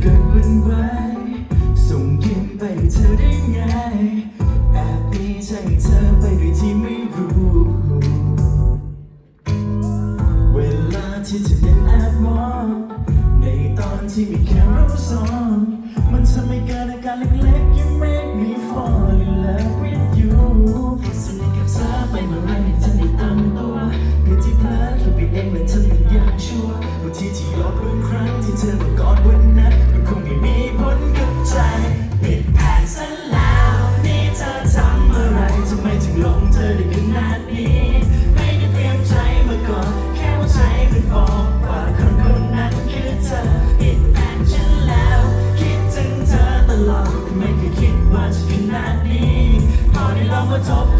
เกิดวันไายส่งยิ้มไปเธอได้ไงแอบดีใจเธอไปโดยที่ไม่รู้ เวลาที่เธอเป็นแอบมองในตอนที่มีแค่เราสองมันทำให้เกิดอาการเล็กๆยัง make me fall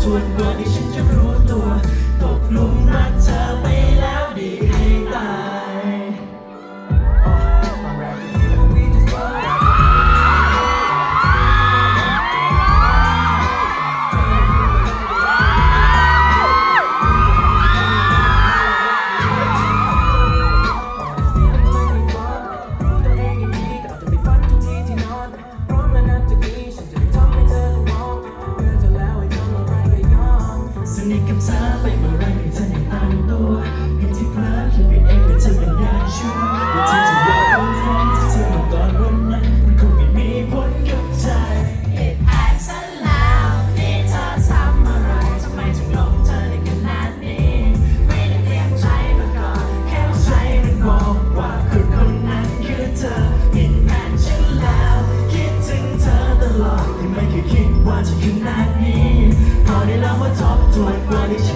ทวนตัวที่ฉันจะรู้ตัว ตกหลุมรัก สวยกว่าใ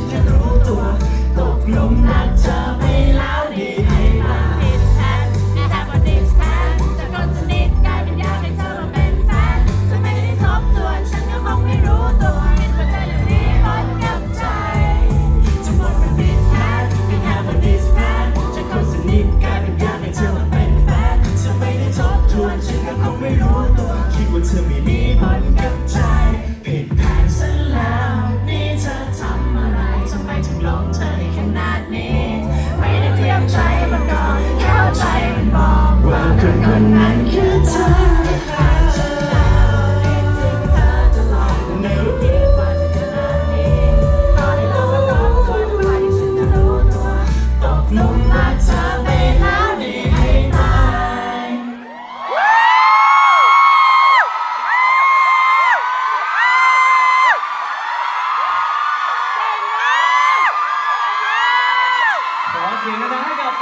เสียงดังให้กับ